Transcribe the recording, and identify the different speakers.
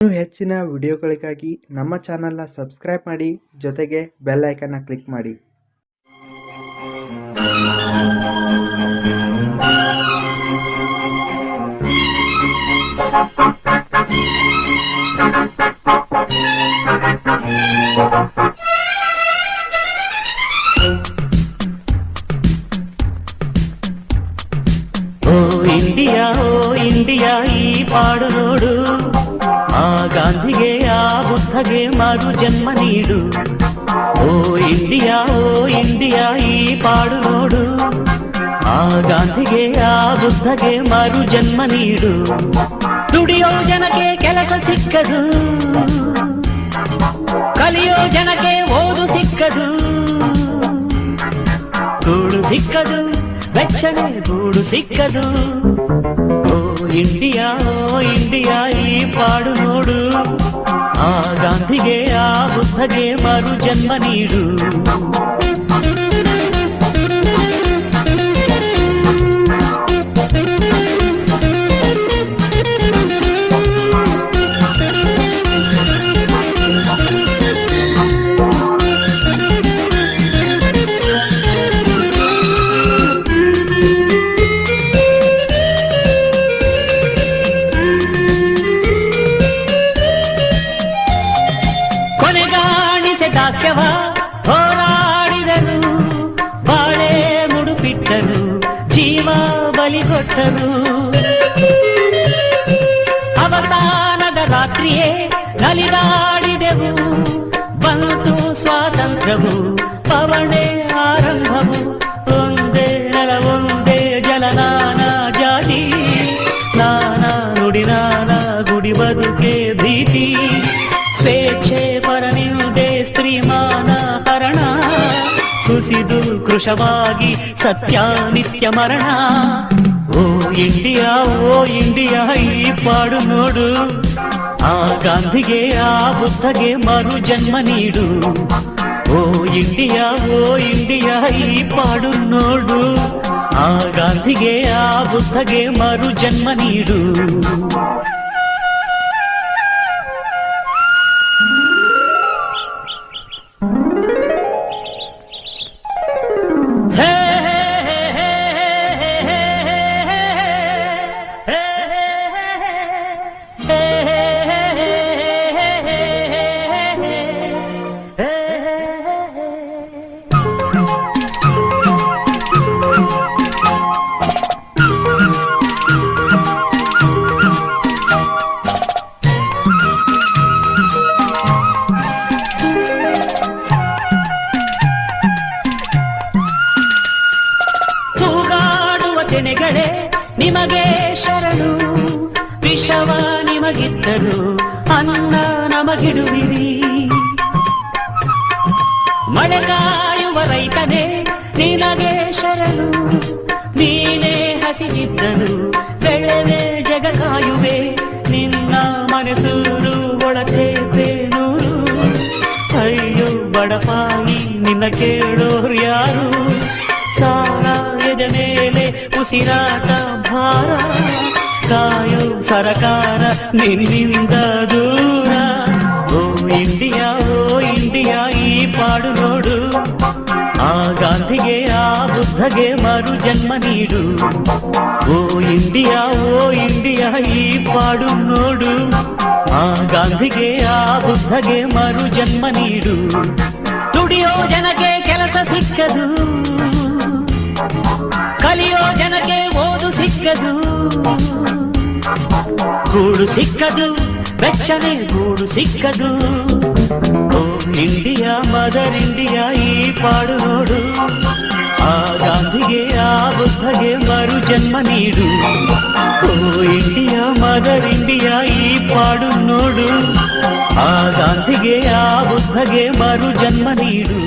Speaker 1: ಇನ್ನು ಹೆಚ್ಚಿನ ವಿಡಿಯೋಗಳಿಗಾಗಿ ನಮ್ಮ ಚಾನಲ್ನ ಸಬ್ಸ್ಕ್ರೈಬ್ ಮಾಡಿ ಜೊತೆಗೆ ಬೆಲ್ ಐಕನ್ನ ಕ್ಲಿಕ್ ಮಾಡಿ.
Speaker 2: ಗಾಂಧಿಗೆ ಆ ಬುದ್ಧಗೆ ಮಾರು ಜನ್ಮ ನೀಡು. ಓ ಇಂಡಿಯಾ ಓ ಇಂಡಿಯಾ, ಈ ಪಾಡು ನೋಡು. ಆ ಗಾಂಧಿಗೆ ಆ ಬುದ್ಧಗೆ ಮಾರು ಜನ್ಮ ನೀಡು. ದುಡಿಯೋ ಜನಕ್ಕೆ ಕೆಲಸ ಸಿಕ್ಕದು. ಕಲಿಯೋ ಜನಕ್ಕೆ ಓದು ಸಿಕ್ಕದು. ಗೂಡು ಸಿಕ್ಕದು. ವೆಚ್ಚಣೆ ಗೂಡು ಸಿಕ್ಕದು ಓ ಇಂಡಿಯಾ ಓ ಇಂಡಿಯಾ ಈ ಪಾಡು ನೋಡು ಆ ಗಾಂಧಿಗೆ ಆ ಬುದ್ಧಗೆ ಮರು ಜನ್ಮ ನೀಡು ಕೊಟ್ಟರು ಅವಸಾನದ ರಾತ್ರಿಯೇ ನಲಿದಾಡಿದೆವು ಬಂತು ಸ್ವಾತಂತ್ರ್ಯವು ಪವಣೆ ಆರಂಭವು ಒಂದೇ ನೆಲ ಒಂದೇ ಜಲ ನಾನಾ ಜಾತಿ ನಾನಾ ನುಡಿ ನಾನಾ ಗುಡಿ ಬದುಕೆ ಭೀತಿ ಸ್ವೇಚ್ಛೆ ಪರನಿಂದೆ ಸ್ತ್ರೀಮಾನ ಹರಣ ಕುಸಿದು ಕೃಶವಾಗಿ ಸತ್ಯ ನಿತ್ಯ ಮರಣ ಓ ಇಂಡಿಯಾ ಓ ಇಂಡಿಯಾ ಈ ಪಾಡು ನೋಡು ಆ ಗಾಂಧಿಗೆ ಆ ಬುದ್ಧಗೆ ಮರು ಜನ್ಮ ನೀಡು ಓ ಇಂಡಿಯಾ ಓ ಇಂಡಿಯಾ ಈ ಪಾಡು ನೋಡು ಆ ಗಾಂಧಿಗೆ ಆ ಬುದ್ಧಗೆ ಮರು ಜನ್ಮ ನೀಡು ತೆನೆಗಳೇ ನಿಮಗೆ ಶರಣು. ವಿಷವ ನಿಮಗಿದ್ದರು ಅನ್ನ ನಮಗಿಡುವಿರಿ. ಮಳೆಗಾಯುವ ರೈತನೇ ನಿನಗೆ ಶರಣು. ನೀನೇ ಹಸಿದಿದ್ದರು ಬೆಳೆವೆ ಜಗ ಕಾಯುವೆ ನಿನ್ನ ಮನಸೂರು ಒಳತೆ ಬೇನೂರು ಅಯ್ಯೋ ಬಡಪಾಯಿ ನಿನ್ನ ಕೇಳೋರು ಯಾರು? ಸಾಲ ಎದೆ ಮೇಲೆ ಉಸಿರಾಟ ಭಾರ ಕಾಯೋ ಸರಕಾರ ನಿನ್ನಿಂದ ದೂರ ಓ ಇಂಡಿಯಾ ಓ ಇಂಡಿಯಾ ಈ ಪಾಡು ನೋಡು ಆ ಗಾಂಧಿಗೆ ಆ ಬುದ್ಧಗೆ ಮರು ಜನ್ಮ ನೀಡು ಓ ಇಂಡಿಯಾ ಓ ಇಂಡಿಯಾ ಈ ಪಾಡು ನೋಡು ಆ ಗಾಂಧಿಗೆ ಆ ಬುದ್ಧಗೆ ಮರು ಜನ್ಮ ನೀಡು ದುಡಿಯೋ ಜನಕ್ಕೆ ಕೆಲಸ ಸಿಕ್ಕದು ಕಲಿಯೋ ಜನಕ್ಕೆ ಓದು ಸಿಕ್ಕದು ಗೂಡು ಸಿಕ್ಕದು ವೆಚ್ಚಣೆ ಗೂಡು ಸಿಕ್ಕದು ಓ ಇಂಡಿಯಾ ಮದರ್ ಇಂಡಿಯಾ ಈ ಪಾಡು ನೋಡು ಆ ಗಾಂಧಿಗೆ ಆ ಬುದ್ಧಗೆ ಮರು ಜನ್ಮ ನೀಡು ಓ ಇಂಡಿಯಾ ಮದರ್ ಇಂಡಿಯಾ ಈ ಪಾಡು ನೋಡು ಆ ಗಾಂಧಿಗೆ ಆ ಬುದ್ಧಗೆ ಮರು ಜನ್ಮ ನೀಡು